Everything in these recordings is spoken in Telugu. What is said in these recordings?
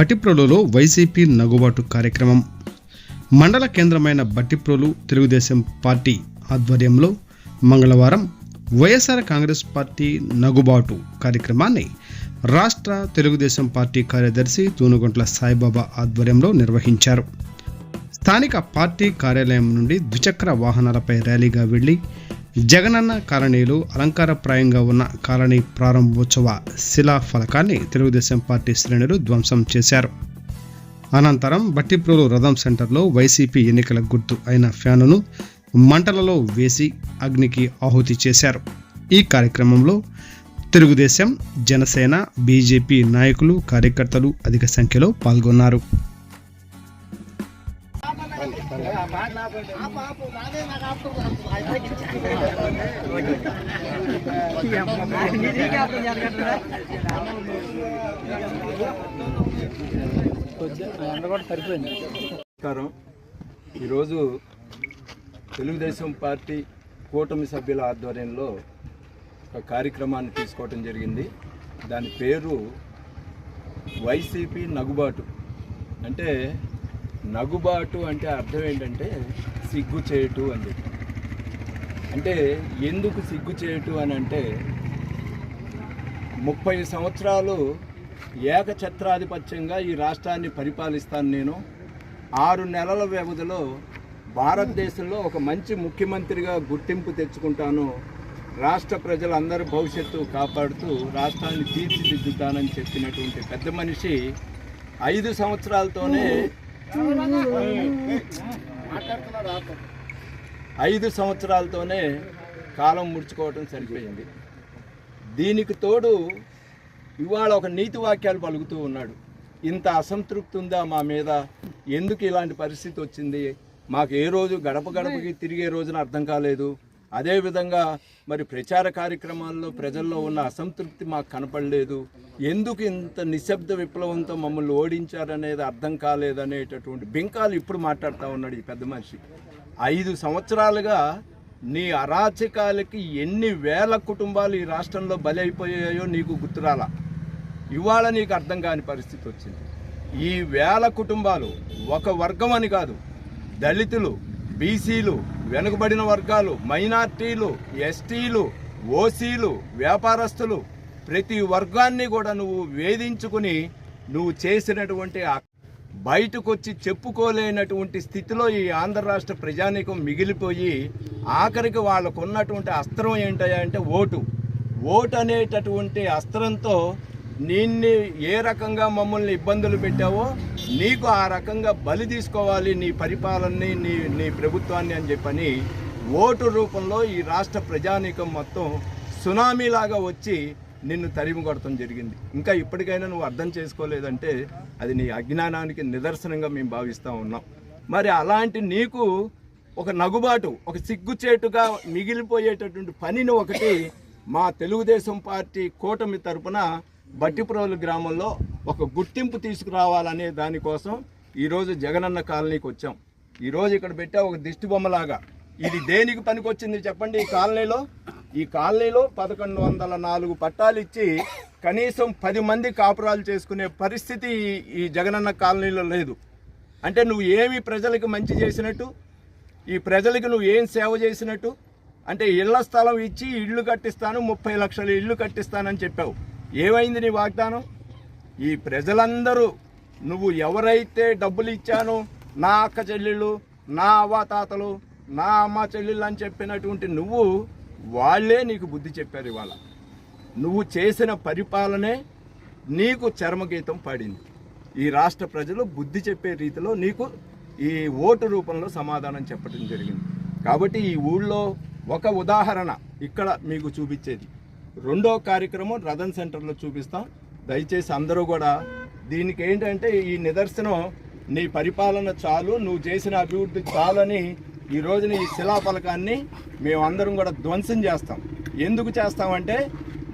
బట్టిప్రోలులో వైసీపీ నగుబాటు కార్యక్రమం. మండల కేంద్రమైన బట్టిప్రోలు తెలుగుదేశం పార్టీ ఆధ్వర్యంలో మంగళవారం వైఎస్ఆర్ కాంగ్రెస్ పార్టీ నగుబాటు కార్యక్రమాన్ని రాష్ట్ర తెలుగుదేశం పార్టీ కార్యదర్శి తూనుగుంట్ల సాయిబాబా ఆధ్వర్యంలో నిర్వహించారు. స్థానిక పార్టీ కార్యాలయం నుండి ద్విచక్ర వాహనాలపై ర్యాలీగా వెళ్ళి జగనన్న కాలనీలో అలంకారప్రాయంగా ఉన్న కాలనీ ప్రారంభోత్సవ శిలా ఫలకాన్ని తెలుగుదేశం పార్టీ శ్రేణులు ధ్వంసం చేశారు. అనంతరం బట్టిప్రోలు రథం సెంటర్లో వైసీపీ ఎన్నికల గుర్తు అయిన ఫ్యానును మంటలలో వేసి అగ్నికి ఆహుతి చేశారు. ఈ కార్యక్రమంలో తెలుగుదేశం జనసేన బీజేపీ నాయకులు కార్యకర్తలు అధిక సంఖ్యలో పాల్గొన్నారు. నమస్కారం. ఈరోజు తెలుగుదేశం పార్టీ కూటమి సభ్యుల ఆధ్వర్యంలో ఒక కార్యక్రమాన్ని తీసుకోవటం జరిగింది. దాని పేరు వైసీపీ నగుబాటు. అంటే నగుబాటు అంటే అర్థం ఏంటంటే సిగ్గు చేయటు అని చెప్పి. అంటే ఎందుకు సిగ్గు చేయటు అని అంటే ముప్పై సంవత్సరాలు ఏకఛత్రాధిపత్యంగా ఈ రాష్ట్రాన్ని పరిపాలిస్తాను నేను. ఆరు నెలల వ్యవధిలో భారతదేశంలో ఒక మంచి ముఖ్యమంత్రిగా గుర్తింపు తెచ్చుకుంటాను. రాష్ట్ర ప్రజలందరి భవిష్యత్తు కాపాడుతూ రాష్ట్రాన్ని తీర్చిదిద్దుతానని చెప్పినటువంటి పెద్ద మనిషి ఐదు సంవత్సరాలతోనే ఐదు సంవత్సరాలతోనే కాలం ముడుచుకోవటం సరిపోయింది. దీనికి తోడు ఇవాళ ఒక నీతి వాక్యాలు పలుకుతూ ఉన్నాడు. ఇంత అసంతృప్తి ఉందా మా మీద? ఎందుకు ఇలాంటి పరిస్థితి వచ్చింది? మాకు ఏ రోజు గడప గడపకి తిరిగే రోజున అర్థం కాలేదు. అదేవిధంగా మరి ప్రచార కార్యక్రమాల్లో ప్రజల్లో ఉన్న అసంతృప్తి మాకు కనపడలేదు. ఎందుకు ఇంత నిశ్శబ్ద విప్లవంతో మమ్మల్ని ఓడించారనేది అర్థం కాలేదనేటటువంటి బింకాలు ఇప్పుడు మాట్లాడుతూ ఉన్నాడు ఈ పెద్ద మనిషి. ఐదు సంవత్సరాలుగా నీ అరాచకాలకి ఎన్ని వేల కుటుంబాలు ఈ రాష్ట్రంలో బలి అయిపోయాయో నీకు గుర్తురాలా? ఇవాళ నీకు అర్థం కాని పరిస్థితి వచ్చింది. ఈ వేల కుటుంబాలు ఒక వర్గం అని కాదు దళితులు బీసీలు వెనుకబడిన వర్గాలు మైనార్టీలు ఎస్టీలు ఓసీలు వ్యాపారస్తులు ప్రతి వర్గాన్ని కూడా నువ్వు వేధించుకుని నువ్వు చేసినటువంటి బయటకు వచ్చి చెప్పుకోలేనటువంటి స్థితిలో ఈ ఆంధ్ర రాష్ట్ర ప్రజానీకం మిగిలిపోయి ఆఖరికి వాళ్ళకు ఉన్నటువంటి అస్త్రం ఏంటంటే ఓటు ఓటు. అనేటటువంటి అస్త్రంతో నిన్ను ఏ రకంగా మమ్మల్ని ఇబ్బందులు పెట్టావో నీకు ఆ రకంగా బలి తీసుకోవాలి నీ పరిపాలనని నీ నీ ప్రభుత్వాన్ని అని చెప్పని ఓటు రూపంలో ఈ రాష్ట్ర ప్రజానీకం మొత్తం సునామీలాగా వచ్చి నిన్ను తరిమి కొడటం జరిగింది. ఇంకా ఇప్పటికైనా నువ్వు అర్థం చేసుకోలేదంటే అది నీ అజ్ఞానానికి నిదర్శనంగా మేము భావిస్తూ ఉన్నాం. మరి అలాంటి నీకు ఒక నగుబాటు ఒక సిగ్గుచేటుగా మిగిలిపోయేటటువంటి పనిని ఒకటి మా తెలుగుదేశం పార్టీ కూటమి తరపున బట్టిప్రోలు గ్రామంలో ఒక గుర్తింపు తీసుకురావాలనే దానికోసం ఈరోజు జగనన్న కాలనీకి వచ్చాం. ఈరోజు ఇక్కడ పెట్టే ఒక దిష్టి బొమ్మలాగా. ఇది దేనికి పనికొచ్చింది చెప్పండి ఈ కాలనీలో? ఈ కాలనీలో పదకొండు వందల నాలుగు పట్టాలు ఇచ్చి కనీసం పది మంది కాపురాలు చేసుకునే పరిస్థితి ఈ- ఈ జగనన్న కాలనీలో లేదు. అంటే నువ్వు ఏమి ప్రజలకు మంచి చేసినట్టు? ఈ ప్రజలకు నువ్వు ఏం సేవ చేసినట్టు? అంటే ఇళ్ళ స్థలం ఇచ్చి ఇళ్ళు కట్టిస్తాను ముప్పై లక్షల ఇళ్ళు కట్టిస్తానని చెప్పావు. ఏమైంది నీ వాగ్దానం? ఈ ప్రజలందరూ నువ్వు ఎవరైతే డబ్బులు ఇచ్చానో నా అక్క చెల్లెళ్ళు నా అవ్వాతాతలు నా అమ్మ చెల్లెళ్ళు అని చెప్పినటువంటి నువ్వు వాళ్ళే నీకు బుద్ధి చెప్పారు ఇవాళ. నువ్వు చేసిన పరిపాలనే నీకు చర్మగీతం పాడింది. ఈ రాష్ట్ర ప్రజలు బుద్ధి చెప్పే రీతిలో నీకు ఈ ఓటు రూపంలో సమాధానం చెప్పడం జరిగింది. కాబట్టి ఈ ఊళ్ళో ఒక ఉదాహరణ ఇక్కడ మీకు చూపించేది. రెండో కార్యక్రమం రథన్ సెంటర్లో చూపిస్తాం. దయచేసి అందరూ కూడా దీనికి ఏంటంటే ఈ నిదర్శనం నీ పరిపాలన చాలు నువ్వు చేసిన అభివృద్ధి చాలని ఈ రోజున ఈ శిలాఫలకాన్ని మేమందరం కూడా ధ్వంసం చేస్తాం. ఎందుకు చేస్తామంటే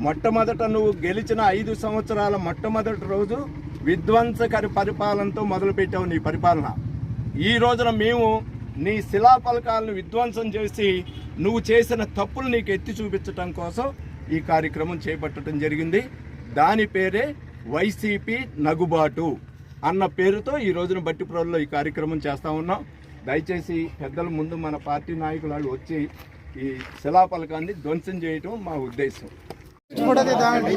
మొట్టమొదట నువ్వు గెలిచిన ఐదు సంవత్సరాల మొట్టమొదటి రోజు విధ్వంసకరి పరిపాలనతో మొదలుపెట్టావు నీ పరిపాలన. ఈ రోజున మేము నీ శిలాఫలకాలను విధ్వంసం చేసి నువ్వు చేసిన తప్పులు నీకు ఎత్తి చూపించటం కోసం ఈ కార్యక్రమం చేపట్టడం జరిగింది. దాని పేరే వైసీపీ నగుబాటు అన్న పేరుతో ఈ రోజున బట్టిప్రోల్లో ఈ కార్యక్రమం చేస్తా ఉన్నాం. దయచేసి పెద్దల ముందు మన పార్టీ నాయకులు వాళ్ళు వచ్చి ఈ శిలాఫలకాన్ని ధ్వంసం చేయటం మా ఉద్దేశం. ఫోటో తీద్దామండి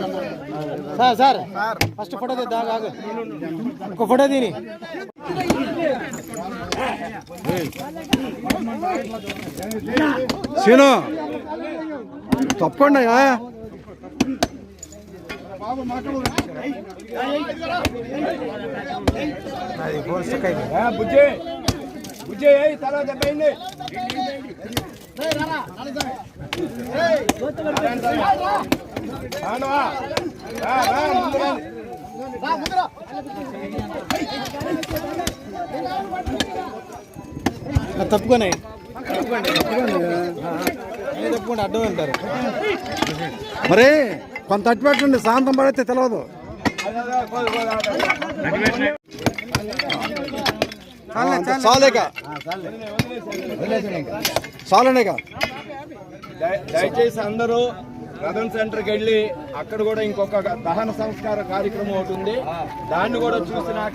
సార్ సార్. ఫస్ట్ ఫోటో తీద్దాం కాదు ఒక ఫోటో తీని సీను తప్పకుండా అది బుజ్జే స్టక్ ఏయ్, తర్వాత దెబ్బైంది రానువా? రా, రా, ముందు తప్పుకోండి తప్పుకోండి అడ్డం వెళ్తారు మరి కొంత అట్టు పెట్టండి శాంతం పడితే తెలియదు. చాలేక. చాలనేక. దయచేసి అందరూ రథం సెంటర్కి వెళ్ళి అక్కడ కూడా ఇంకొక దహన సంస్కార కార్యక్రమం ఒకటి ఉంది. దాన్ని కూడా చూసినాక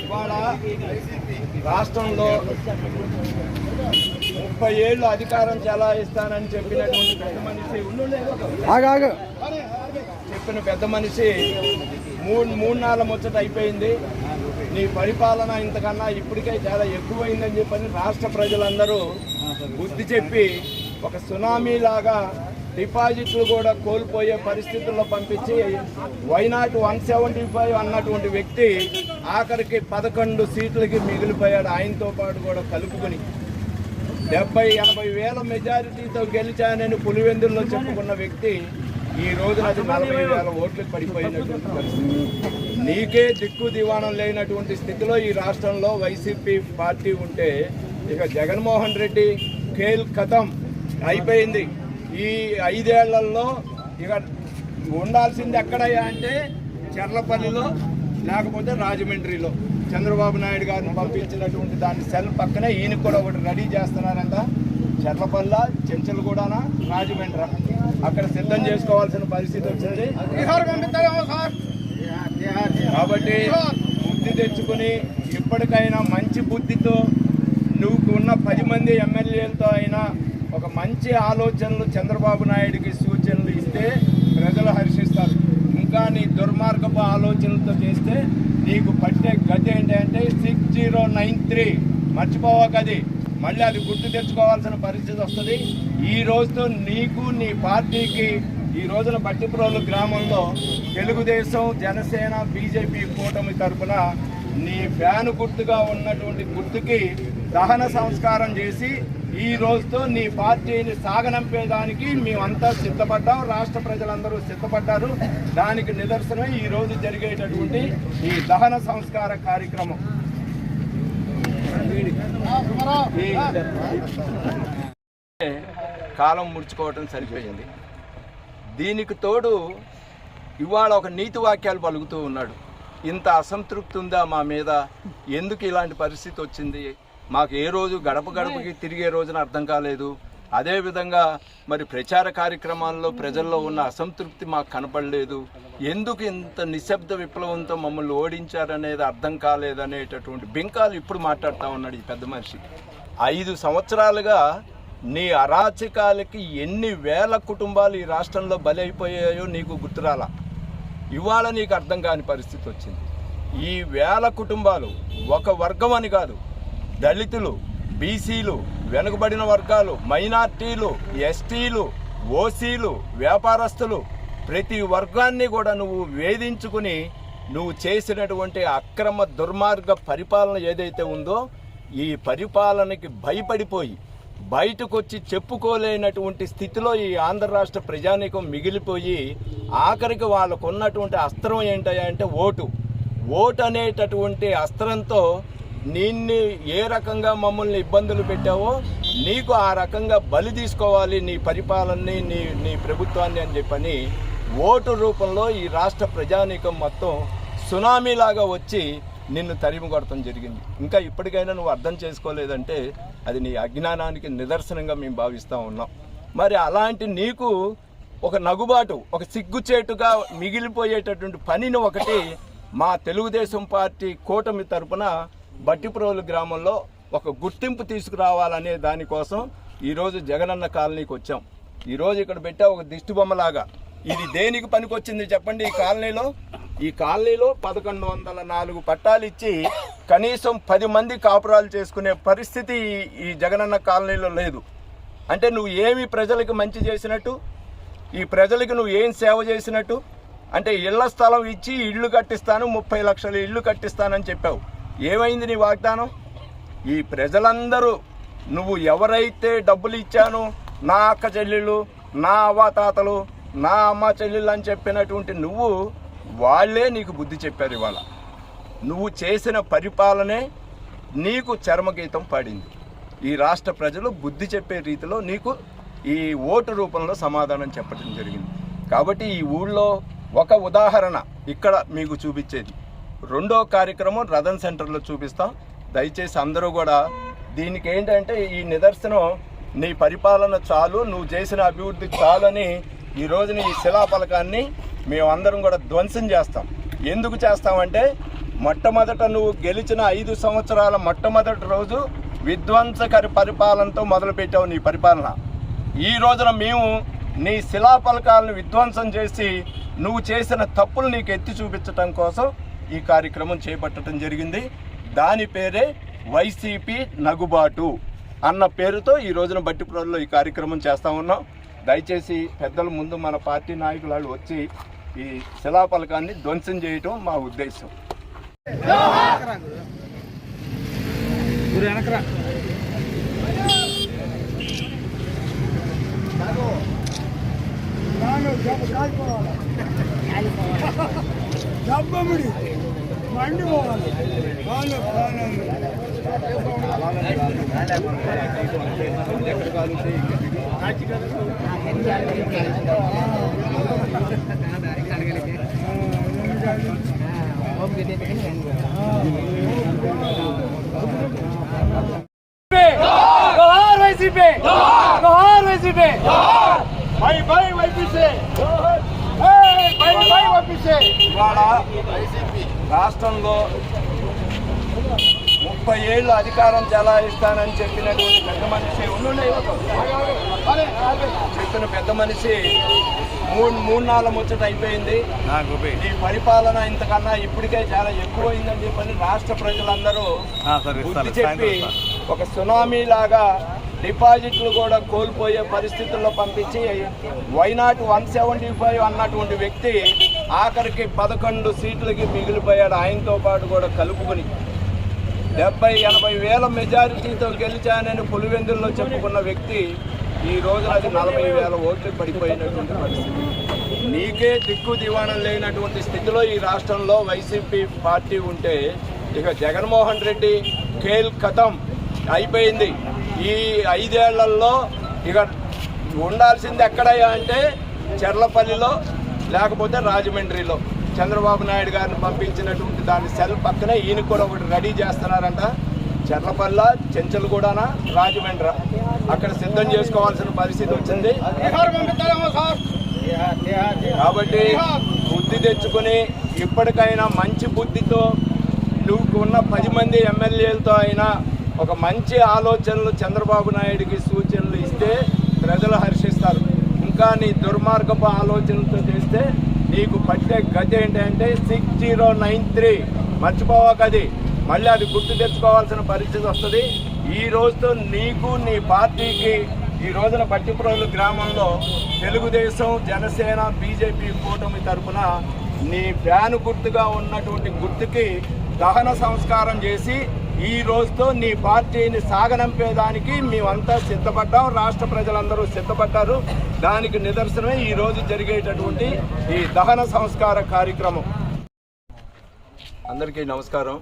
ఇవాళ రాష్ట్రంలో ముప్పై ఏళ్ళు అధికారం చెలాయిస్తానని చెప్పినటువంటి పెద్ద మనిషి చెప్పిన పెద్ద మనిషి మూడు మూడు నాలుగు ముచ్చట అయిపోయింది. నీ పరిపాలన ఇంతకన్నా ఇప్పటికే చాలా ఎక్కువైందని చెప్పని రాష్ట్ర ప్రజలందరూ బుద్ధి చెప్పి ఒక సునామీ లాగా డిపాజిట్లు కూడా కోల్పోయే పరిస్థితుల్లో పంపించి వైనాట్ వన్ సెవెంటీ ఫైవ్ అన్నటువంటి వ్యక్తి ఆఖరికి పదకొండు సీట్లకి మిగిలిపోయాడు. ఆయనతో పాటు కూడా కలుపుకొని డెబ్బై ఎనభై వేల మెజారిటీతో గెలిచానని పులివెందుల్లో చెప్పుకున్న వ్యక్తి ఈ రోజు అది నలభై వేల ఓట్లకు పడిపోయినటువంటి పరిస్థితి. నీకే దిక్కు దివాణం లేనటువంటి స్థితిలో ఈ రాష్ట్రంలో వైసీపీ పార్టీ ఉంటే ఇక జగన్మోహన్ రెడ్డి ఖేల్ కథం అయిపోయింది. ఈ ఐదేళ్ళలో ఇక ఉండాల్సింది ఎక్కడయ్యా అంటే చెర్లపల్లిలో లేకపోతే రాజమండ్రిలో. చంద్రబాబు నాయుడు గారిని పంపించినటువంటి దాని సెల్ పక్కనే ఈయన కూడా ఒకటి రెడీ చేస్తున్నారంట. చెర్లపల్ల చెంచలగూడన రాజమండ్రి. అక్కడ సిద్ధం చేసుకోవాల్సిన పరిస్థితి వచ్చింది. కాబట్టి బుద్ధి తెచ్చుకుని ఇప్పటికైనా మంచి బుద్ధితో నువ్వు ఉన్న పది మంది ఎమ్మెల్యేలతో అయినా మంచి ఆలోచనలు చంద్రబాబు నాయుడికి సూచనలు ఇస్తే ప్రజలు హర్షిస్తారు. ఇంకా నీ దుర్మార్గపు ఆలోచనలతో చేస్తే నీకు పట్టే గతి ఏంటంటే సిక్స్ జీరో నైన్ త్రీ. మర్చిపోవకది మళ్ళీ అది గుర్తు తెచ్చుకోవాల్సిన పరిస్థితి వస్తుంది. ఈ రోజుతో నీకు నీ పార్టీకి ఈ రోజున బట్టిప్రోలు గ్రామంలో తెలుగుదేశం జనసేన బీజేపీ కూటమి తరపున నీ ఫ్యాన్ గుర్తుగా ఉన్నటువంటి గుర్తుకి దహన సంస్కారం చేసి ఈ రోజుతో నీ పార్టీని సాగనంపేదానికి మేమంతా సిద్ధపడ్డాం. రాష్ట్ర ప్రజలందరూ సిద్ధపడ్డారు. దానికి నిదర్శనం ఈ రోజు జరిగేటటువంటి ఈ దహన సంస్కార కార్యక్రమం. కాలం ముడుచుకోవటం సరిపోయింది. దీనికి తోడు ఇవాళ ఒక నీతి వాక్యాలు పలుకుతూ ఉన్నాడు. ఇంత అసంతృప్తి ఉందా మా మీద? ఎందుకు ఇలాంటి పరిస్థితి వచ్చింది? మాకు ఏ రోజు గడప గడపకి తిరిగే రోజున అర్థం కాలేదు. అదేవిధంగా మరి ప్రచార కార్యక్రమాల్లో ప్రజల్లో ఉన్న అసంతృప్తి మాకు కనపడలేదు. ఎందుకు ఇంత నిశ్శబ్ద విప్లవంతో మమ్మల్ని ఓడించారనేది అర్థం కాలేదనేటటువంటి బింకాలు ఇప్పుడు మాట్లాడుతూ ఉన్నాడు ఈ పెద్ద మనిషి. ఐదు సంవత్సరాలుగా నీ అరాచకాలకి ఎన్ని వేల కుటుంబాలు ఈ రాష్ట్రంలో బలైపోయాయో నీకు గుర్తురాలా. ఇవాళ నీకు అర్థం కాని పరిస్థితి వచ్చింది. ఈ వేల కుటుంబాలు ఒక వర్గం అని కాదు దళితులు బీసీలు వెనుకబడిన వర్గాలు మైనార్టీలు ఎస్టీలు ఓసీలు వ్యాపారస్తులు ప్రతి వర్గాన్ని కూడా నువ్వు వేధించుకుని నువ్వు చేసినటువంటి అక్రమ దుర్మార్గ పరిపాలన ఏదైతే ఉందో ఈ పరిపాలనకి భయపడిపోయి బయటకు వచ్చి చెప్పుకోలేనటువంటి స్థితిలో ఈ ఆంధ్ర రాష్ట్ర ప్రజానీకం మిగిలిపోయి ఆఖరికి వాళ్ళకు ఉన్నటువంటి అస్త్రం ఏంటంటే ఓటు ఓటు. అనేటటువంటి అస్త్రంతో నిన్ను ఏ రకంగా మమ్మల్ని ఇబ్బందులు పెట్టావో నీకు ఆ రకంగా బలి తీసుకోవాలి నీ పరిపాలనని నీ నీ ప్రభుత్వాన్ని అని చెప్పని ఓటు రూపంలో ఈ రాష్ట్ర ప్రజానీకం మొత్తం సునామీలాగా వచ్చి నిన్ను తరిమి కొడటం జరిగింది. ఇంకా ఇప్పటికైనా నువ్వు అర్థం చేసుకోలేదంటే అది నీ అజ్ఞానానికి నిదర్శనంగా మేము భావిస్తూ ఉన్నాం. మరి అలాంటి నీకు ఒక నగుబాటు ఒక సిగ్గుచేటుగా మిగిలిపోయేటటువంటి పనిని ఒకటి మా తెలుగుదేశం పార్టీ కూటమి తరపున బట్టిప్రోలు గ్రామంలో ఒక గుర్తింపు తీసుకురావాలనే దానికోసం ఈరోజు జగనన్న కాలనీకి వచ్చాం. ఈరోజు ఇక్కడ పెట్టా ఒక దిష్టి బొమ్మలాగా ఇది దేనికి పనికొచ్చింది చెప్పండి ఈ కాలనీలో? ఈ కాలనీలో పదకొండు వందల నాలుగు పట్టాలు ఇచ్చి కనీసం పది మంది కాపురాలు చేసుకునే పరిస్థితి ఈ- ఈ జగనన్న కాలనీలో లేదు. అంటే నువ్వు ఏమి ప్రజలకు మంచి చేసినట్టు? ఈ ప్రజలకు నువ్వు ఏం సేవ చేసినట్టు? అంటే ఇళ్ళ స్థలం ఇచ్చి ఇళ్ళు కట్టిస్తాను ముప్పై లక్షల ఇళ్ళు కట్టిస్తానని చెప్పావు. ఏమైంది నీ వాగ్దానం? ఈ ప్రజలందరూ నువ్వు ఎవరైతే డబ్బులు ఇచ్చానో నా అక్క చెల్లెళ్ళు నా అవ్వాతాతలు నా అమ్మ చెల్లెళ్ళు అని చెప్పినటువంటి నువ్వు వాళ్ళే నీకు బుద్ధి చెప్పారు ఇవాళ. నువ్వు చేసిన పరిపాలనే నీకు చర్మగీతం పాడింది. ఈ రాష్ట్ర ప్రజలు బుద్ధి చెప్పే రీతిలో నీకు ఈ ఓటు రూపంలో సమాధానం చెప్పడం జరిగింది. కాబట్టి ఈ ఊళ్ళో ఒక ఉదాహరణ ఇక్కడ మీకు చూపించేది. రెండో కార్యక్రమం రథన్ సెంటర్లో చూపిస్తాం. దయచేసి అందరూ కూడా దీనికి ఏంటంటే ఈ నిదర్శనం నీ పరిపాలన చాలు నువ్వు చేసిన అభివృద్ధి చాలని ఈ రోజున ఈ శిలాఫలకాన్ని మేమందరం కూడా ధ్వంసం చేస్తాం. ఎందుకు చేస్తామంటే మొట్టమొదట నువ్వు గెలిచిన ఐదు సంవత్సరాల మొట్టమొదటి రోజు విధ్వంసకరి పరిపాలనతో మొదలుపెట్టావు నీ పరిపాలన. ఈ రోజున మేము నీ శిలాఫలకాలను విధ్వంసం చేసి నువ్వు చేసిన తప్పులు నీకు ఎత్తి చూపించటం కోసం ఈ కార్యక్రమం చేపట్టడం జరిగింది. దాని పేరే వైసీపీ నగుబాటు అన్న పేరుతో ఈ రోజున బట్టిపురంలో ఈ కార్యక్రమం చేస్తూ ఉన్నాం. దయచేసి పెద్దల ముందు మన పార్టీ నాయకులు వాళ్ళు వచ్చి ఈ శిలాఫలకాన్ని ధ్వంసం చేయటం మా ఉద్దేశం. జబ్బముడి మండి పోవాలి వాళ్ళు వైసీపీ వైసీపీ ఇవాళ రాష్ట్రంలో ముప్పై ఏళ్ళు అధికారం చెలాయిస్తానని చెప్పినటువంటి పెద్ద మనిషి. చెప్పిన పెద్ద మనిషి మూడు మూడు నాలుగు ముచ్చట అయిపోయింది. ఈ పరిపాలన ఇంతకన్నా ఇప్పటికే చాలా ఎక్కువైందని చెప్పని రాష్ట్ర ప్రజలందరూ చెప్పి ఒక సునామీ లాగా డిపాజిట్లు కూడా కోల్పోయే పరిస్థితుల్లో పంపించి వైనాట్ వన్ సెవెంటీ ఫైవ్ అన్నటువంటి వ్యక్తి ఆఖరికి పదకొండు సీట్లకి మిగిలిపోయాడు. ఆయనతో పాటు కూడా కలుపుకొని డెబ్బై ఎనభై వేల మెజారిటీతో గెలిచానని పులివెందుల్లో చెప్పుకున్న వ్యక్తి ఈ రోజున అది నలభై వేల ఓట్లు పడిపోయినటువంటి పరిస్థితి. నీకే దిక్కు దివాణం లేనటువంటి స్థితిలో ఈ రాష్ట్రంలో వైసీపీ పార్టీ ఉంటే ఇక జగన్మోహన్ రెడ్డి ఖేల్ కథం అయిపోయింది. ఈ ఐదేళ్ళలో ఇక ఉండాల్సింది ఎక్కడయ్యా అంటే చెర్లపల్లిలో లేకపోతే రాజమండ్రిలో. చంద్రబాబు నాయుడు గారిని పంపించినటువంటి దాని సెల్ పక్కనే ఈయన కూడా ఒకటి రెడీ చేస్తున్నారంట. చెర్లపల్ల చెంచలగూడన రాజమండ్రి. అక్కడ సిద్ధం చేసుకోవాల్సిన పరిస్థితి వచ్చింది. కాబట్టి బుద్ధి తెచ్చుకొని ఇప్పటికైనా మంచి బుద్ధితో నువ్వు ఉన్న పది మంది ఎమ్మెల్యేలతో అయినా ఒక మంచి ఆలోచనలు చంద్రబాబు నాయుడికి సూచనలు ఇస్తే ప్రజలు హర్షిస్తారు. ఇంకా నీ దుర్మార్గపు ఆలోచనలతో చేస్తే నీకు పట్టే గతి ఏంటంటే సిక్స్ జీరో నైన్ త్రీ. మర్చిపోవాకది మళ్ళీ అది గుర్తు తెచ్చుకోవాల్సిన పరిస్థితి వస్తుంది. ఈ రోజుతో నీకు నీ పార్టీకి ఈ రోజున బట్టిప్రోలు గ్రామంలో తెలుగుదేశం జనసేన బీజేపీ కూటమి తరపున నీ ఫ్యాన్ గుర్తుగా ఉన్నటువంటి గుర్తుకి దహన సంస్కారం చేసి ఈ రోజుతో నీ పార్టీని సాగనంపేదానికి మేమంతా సిద్ధపడ్డాం. రాష్ట్ర ప్రజలందరూ సిద్ధపడ్డారు. దానికి నిదర్శనమే ఈ రోజు జరిగేటటువంటి ఈ దహన సంస్కార కార్యక్రమం. అందరికీ నమస్కారం.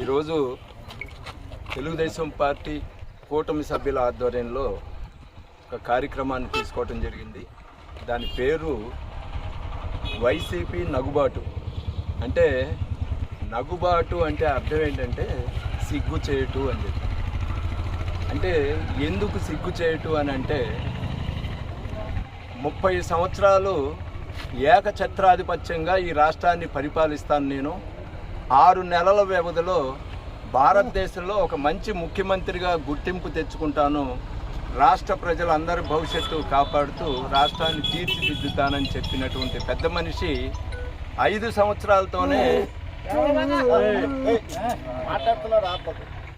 ఈరోజు తెలుగుదేశం పార్టీ కూటమి సభ్యుల ఆధ్వర్యంలో ఒక కార్యక్రమాన్ని తీసుకోవటం జరిగింది. దాని పేరు వైసీపీ నగుబాటు. అంటే నగుబాటు అంటే అర్థం ఏంటంటే సిగ్గు చేయటు అని చెప్పి. అంటే ఎందుకు సిగ్గు చేయటు అని అంటే ముప్పై సంవత్సరాలు ఏకఛత్రాధిపత్యంగా ఈ రాష్ట్రాన్ని పరిపాలిస్తాను నేను. ఆరు నెలల వ్యవధిలో భారతదేశంలో ఒక మంచి ముఖ్యమంత్రిగా గుర్తింపు తెచ్చుకుంటాను. రాష్ట్ర ప్రజలందరి భవిష్యత్తు కాపాడుతూ రాష్ట్రాన్ని తీర్చిదిద్దుతానని చెప్పినటువంటి పెద్ద మనిషి ఐదు సంవత్సరాలతోనే మాట్లాడుతున్నారు ఆపదు